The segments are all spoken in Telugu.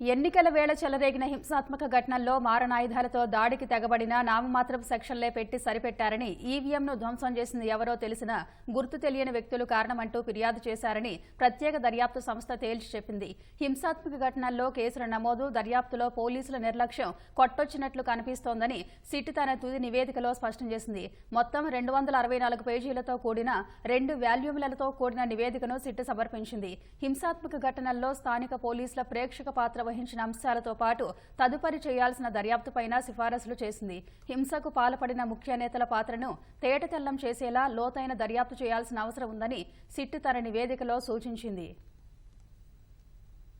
ఎన్నికల వేళ చెలరేగిన హింసాత్మక ఘటనల్లో మారణాయుధాలతో దాడికి తెగబడిన నామమాత్రపు సెక్షన్లే పెట్టి సరిపెట్టారని ఈవీఎంను ధ్వంసం చేసింది ఎవరో తెలిసిన గుర్తు తెలియని వ్యక్తులు కారణమంటూ ఫిర్యాదు చేశారని ప్రత్యేక దర్యాప్తు సంస్థ తేల్చి చెప్పింది. హింసాత్మక ఘటనల్లో కేసుల నమోదు దర్యాప్తులో పోలీసుల నిర్లక్ష్యం కొట్టొచ్చినట్లు కనిపిస్తోందని సిట్ తన తుది నివేదికలో స్పష్టం చేసింది. మొత్తం రెండు వందల అరవై నాలుగు పేజీలతో కూడిన రెండు వాల్యూములతో కూడిన నివేదికను సిట్ సమర్పించింది. హింసాత్మక ఘటనల్లో స్థానిక పోలీసుల ప్రేక్షక పాత్ర వహించిన అంశాలతో పాటు తదుపరి చేయాల్సిన దర్యాప్తుపైన సిఫారసులు చేసింది. హింసకు పాల్పడిన ముఖ్య నేతల పాత్రను తేటతెల్లం చేసేలా లోతైన దర్యాప్తు చేయాల్సిన అవసరం ఉందని సిట్ తన నివేదికలో సూచించింది.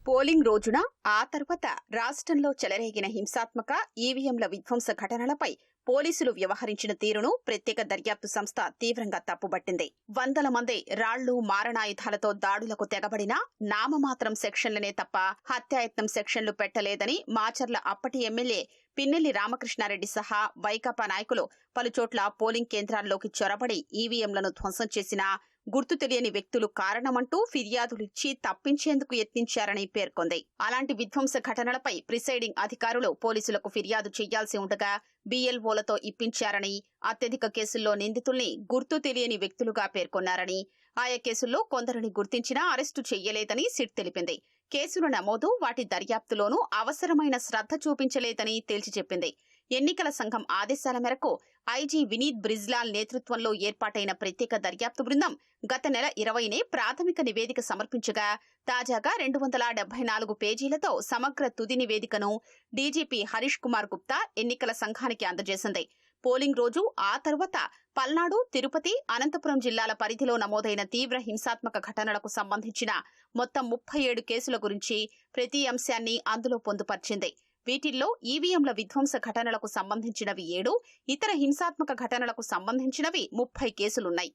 పోలింగ్ రోజున ఆ తర్వాత రాష్ట్రంలో చెలరేగిన హింసాత్మక ఈవీఎంల విధ్వంస ఘటనలపై పోలీసులు వ్యవహరించిన తీరును ప్రత్యేక దర్యాప్తు సంస్థ తీవ్రంగా తప్పుబట్టింది. వందల మంది రాళ్ళు మారణాయుధాలతో దాడులకు తెగబడినా నామమాత్రం సెక్షన్లనే తప్ప హత్యాయత్నం సెక్షన్లు పెట్టలేదని మాచర్ల అప్పటి ఎమ్మెల్యే పిన్నెల్లి రామకృష్ణారెడ్డి సహా వైకాపా నాయకులు పలుచోట్ల పోలింగ్ కేంద్రాల్లోకి చొరబడి ఈవీఎంలను ధ్వంసం చేసినా గుర్తు తెలియని వ్యక్తులు కారణమంటూ ఫిర్యాదులిచ్చి తప్పించేందుకు యత్నించారని పేర్కొంది. అలాంటి విధ్వంస ఘటనలపై ప్రిసైడింగ్ అధికారులు పోలీసులకు ఫిర్యాదు చేయాల్సి ఉండగా బీఎల్ఓలతో ఇప్పించారని అత్యధిక కేసుల్లో నిందితుల్ని గుర్తు తెలియని వ్యక్తులుగా పేర్కొన్నారని ఆయా కేసుల్లో కొందరిని గుర్తించినా అరెస్టు చెయ్యలేదని సిట్ తెలిపింది. కేసుల నమోదు వాటి దర్యాప్తులోనూ అవసరమైన శ్రద్ధ చూపించలేదని తేల్చి చెప్పింది. ఎన్నికల సంఘం ఆదేశాల మేరకు ఐజీ వినీత్ బ్రిజ్లాల్ నేతృత్వంలో ఏర్పాటైన ప్రత్యేక దర్యాప్తు బృందం గత నెల ఇరవైనే ప్రాథమిక నివేదిక సమర్పించగా తాజాగా రెండు వందల డెబ్బై నాలుగు పేజీలతో సమగ్ర తుది నివేదికను డీజీపీ హరీష్ కుమార్ గుప్తా ఎన్నికల సంఘానికి అందజేసింది. పోలింగ్ రోజు ఆ తర్వాత పల్నాడు తిరుపతి అనంతపురం జిల్లాల పరిధిలో నమోదైన తీవ్ర హింసాత్మక ఘటనలకు సంబంధించిన మొత్తం ముప్పై ఏడు కేసుల గురించి ప్రతి అంశాన్ని అందులో పొందుపర్చింది. వీటిల్లో ఈవీఎంల విధ్వంస ఘటనలకు సంబంధించినవి ఏడు ఇతర హింసాత్మక ఘటనలకు సంబంధించినవి ముప్పై కేసులున్నాయి.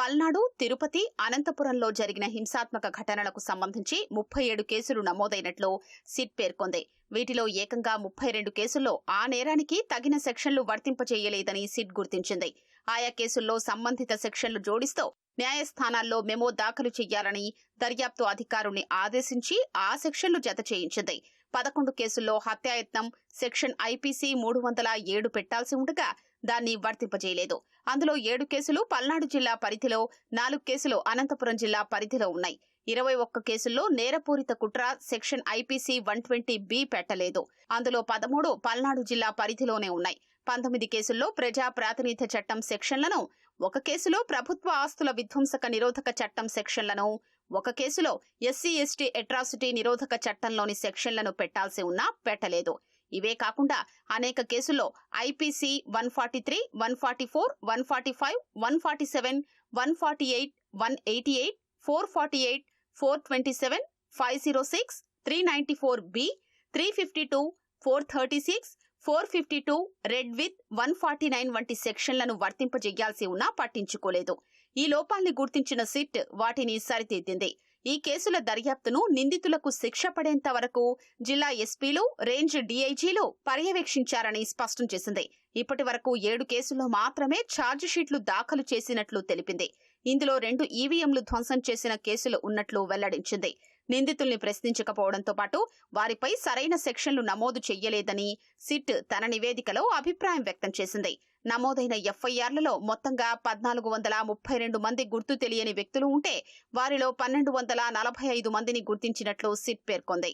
పల్నాడు తిరుపతి అనంతపురంలో జరిగిన హింసాత్మక ఘటనలకు సంబంధించి ముప్పై ఏడు కేసులు నమోదైనట్లు సిట్ పేర్కొంది. వీటిలో ఏకంగా ముప్పై రెండు కేసుల్లో ఆ నేరానికి తగిన సెక్షన్లు వర్తింపచేయలేదని సిట్ గుర్తించింది. ఆయా కేసుల్లో సంబంధిత సెక్షన్లు జోడిస్తూ న్యాయస్థానాల్లో మెమో దాఖలు చేయాలని దర్యాప్తు అధికారుని ఆదేశించి ఆ సెక్షన్లు జత చేయించింది. పదకొండు కేసుల్లో హత్యాయత్నం సెక్షన్ ఐపీసీ మూడు వందల ఏడు పెట్టాల్సి ఉండగా దాన్ని వర్తింపజేయలేదు. అందులో ఏడు కేసులు పల్నాడు జిల్లా పరిధిలో నాలుగు కేసులు అనంతపురం జిల్లా పరిధిలో ఉన్నాయి. ఇరవై ఒక్క కేసుల్లో నేరపూరిత కుట్ర section IPC one twenty B పెట్టలేదు. అందులో పదమూడు పల్నాడు జిల్లా పరిధిలోనే ఉన్నాయి. పంతొమ్మిది కేసుల్లో ప్రజా ప్రాతినిధ్య చట్టం సెక్షన్లను ఒక కేసులో ప్రభుత్వ ఆస్తుల విధ్వంసక నిరోధక చట్టం సెక్షన్లను ఒక కేసులో ఎస్సీ ఎస్టీ అట్రాసిటీ నిరోధక చట్టంలోని సెక్షన్లను పెట్టాల్సి ఉన్నా పెట్టలేదు. ఇవే కాకుండా అనేక కేసుల్లో IPC one forty three one forty four one forty five one forty seven one forty eight one eighty eight four forty eight four twenty seven five zero six three ninety four B three fifty two four thirty six four fifty two read with one forty nine వంటి సెక్షన్లను వర్తింపజేయాల్సి ఉన్నా పట్టించుకోలేదు. ఈ లోపాల్ని గుర్తించిన సిట్ వాటిని సరిదిద్దింది. ఈ కేసుల దర్యాప్తును నిందితులకు శిక్ష పడేంత వరకు జిల్లా ఎస్పీలు రేంజ్ డీఐజీలు పర్యవేక్షించారని స్పష్టం చేసింది. ఇప్పటి వరకు ఏడు కేసుల్లో మాత్రమే ఛార్జ్ షీట్లు దాఖలు చేసినట్లు తెలిపింది. ఇందులో రెండు ఈవీఎంలు ధ్వంసం చేసిన కేసులు ఉన్నట్లు వెల్లడించింది. నిందితుల్ని ప్రశ్నించకపోవడంతో పాటు వారిపై సరైన సెక్షన్లు నమోదు చెయ్యలేదని సిట్ తన నివేదికలో అభిప్రాయం వ్యక్తం చేసింది. నమోదైన ఎఫ్ఐఆర్లలో మొత్తంగా పద్నాలుగు వందల ముప్పై రెండు మంది గుర్తు తెలియని వ్యక్తులు ఉంటే వారిలో పన్నెండు వందల నలభై ఐదు మందిని గుర్తించినట్లు సిట్ పేర్కొంది.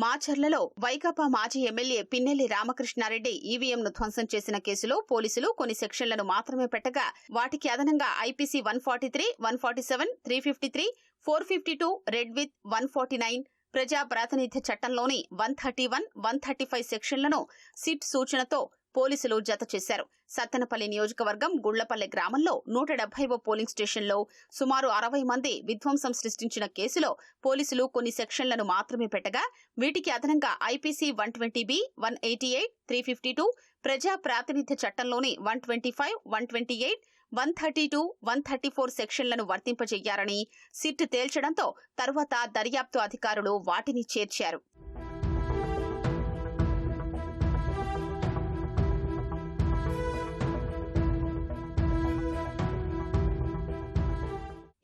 మాచర్లలో వైకాపా మాజీ ఎమ్మెల్యే పిన్నెల్లి రామకృష్ణారెడ్డి ఈవీఎంను ధ్వంసం చేసిన కేసులో పోలీసులు కొన్ని సెక్షన్లను మాత్రమే పెట్టగా వాటికి అదనంగా IPC one forty three one forty seven three fifty three four fifty two read with one forty nine ప్రజా ప్రాతినిధ్య చట్టంలోని one thirty one one thirty five సెక్షన్లను SIT సూచనతో పోలీసులు జత చేశారు. సత్తెనపల్లి నియోజకవర్గం గుళ్ళపల్లె గ్రామంలో నూట డెబ్బైవ పోలింగ్ స్టేషన్లో సుమారు అరవై మంది విధ్వంసం సృష్టించిన కేసులో పోలీసులు కొన్ని సెక్షన్లను మాత్రమే పెట్టగా వీటికి అదనంగా IPC one twenty B one eighty eight three fifty two ప్రజా ప్రాతినిధ్య చట్టంలోని one twenty five one twenty eight one thirty two one thirty four సెక్షన్లను వర్తింపజేయారని సిట్ తేల్చడంతో తర్వాత దర్యాప్తు అధికారులు వాటిని చేర్చారు.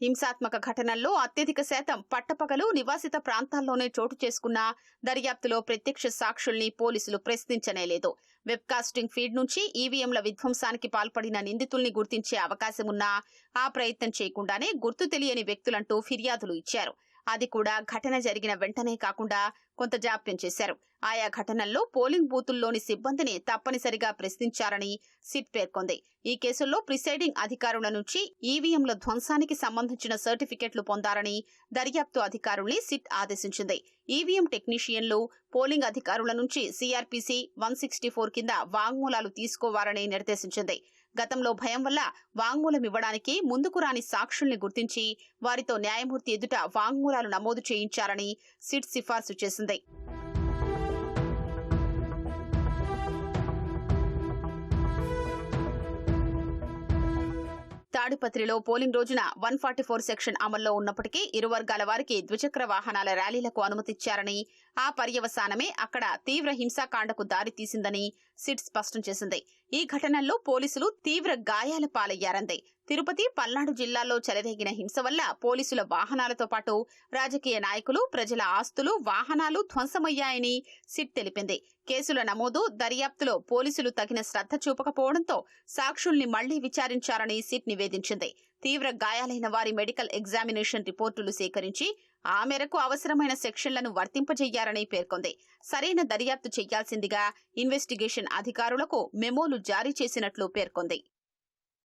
హింసాత్మక ఘటనల్లో అత్యధిక శాతం పట్టపగలు నివాసిత ప్రాంతాల్లోనే చోటు చేసుకున్న దర్యాప్తులో ప్రత్యక్ష సాక్షుల్ని పోలీసులు ప్రశ్నించనేలేదు వెబ్కాస్టింగ్ ఫీడ్ నుంచి ఈవీఎంల విధ్వంసానికి పాల్పడిన నిందితుల్ని గుర్తించే అవకాశమున్నా ఆ ప్రయత్నం చేయకుండానే గుర్తు తెలియని వ్యక్తులంటూ ఫిర్యాదులు ఇచ్చారు. అది కూడా ఘటన జరిగిన వెంటనే కాకుండా కొంత జాప్యం చేశారు. ఆయా ఘటనల్లో పోలింగ్ బూతుల్లోని సిబ్బందిని తప్పనిసరిగా ప్రశ్నించారని సిట్ పేర్కొంది. ఈ కేసుల్లో ప్రిసైడింగ్ అధికారుల నుంచి ఈవీఎంల ధ్వంసానికి సంబంధించిన సర్టిఫికెట్లు పొందారని దర్యాప్తు అధికారుల్ని సిట్ ఆదేశించింది. ఈవీఎం టెక్నీషియన్లు పోలింగ్ అధికారుల నుంచి సిఆర్పిసి వన్ సిక్స్టీ ఫోర్ కింద వాంగ్మూలాలు తీసుకోవాలని నిర్దేశించింది. గతంలో భయం వల్ల వాంగ్మూలం ఇవ్వడానికి ముందుకు రాని సాక్షుల్ని గుర్తించి వారితో న్యాయమూర్తి ఎదుట వాంగ్మూలాలు నమోదు చేయించాలని సిట్ సిఫార్సు చేసింది. తాడిపత్రిలో పోలింగ్ రోజున వన్ ఫార్టీ ఫోర్ సెక్షన్ అమల్లో ఉన్నప్పటికీ ఇరు వర్గాల వారికి ద్విచక్ర వాహనాల ర్యాలీలకు అనుమతిచ్చారని ఆ పర్యవసానమే అక్కడ తీవ్ర హింసాకాండకు దారి తీసిందని సిట్ స్పష్టం చేసింది. ఈ ఘటనల్లో పోలీసులు తీవ్ర గాయాల పాలయ్యారంది. తిరుపతి పల్నాడు జిల్లాల్లో చెలరేగిన హింస వల్ల పోలీసుల వాహనాలతో పాటు రాజకీయ నాయకులు ప్రజల ఆస్తులు వాహనాలు ధ్వంసమయ్యాయని సిట్ తెలిపింది. కేసుల నమోదు దర్యాప్తులో పోలీసులు తగిన శ్రద్ధ చూపకపోవడంతో సాక్షుల్ని మళ్ళీ విచారించారని సిట్ నివేదించింది. తీవ్ర గాయాలైన వారి మెడికల్ ఎగ్జామినేషన్ రిపోర్టులు సేకరించి ఆ మేరకు అవసరమైన సెక్షన్లను వర్తింపజేయారని పేర్కొంది. సరైన దర్యాప్తు చేయాల్సిందిగా ఇన్వెస్టిగేషన్ అధికారులకు మెమోలు జారీ చేసినట్లు పేర్కొంది.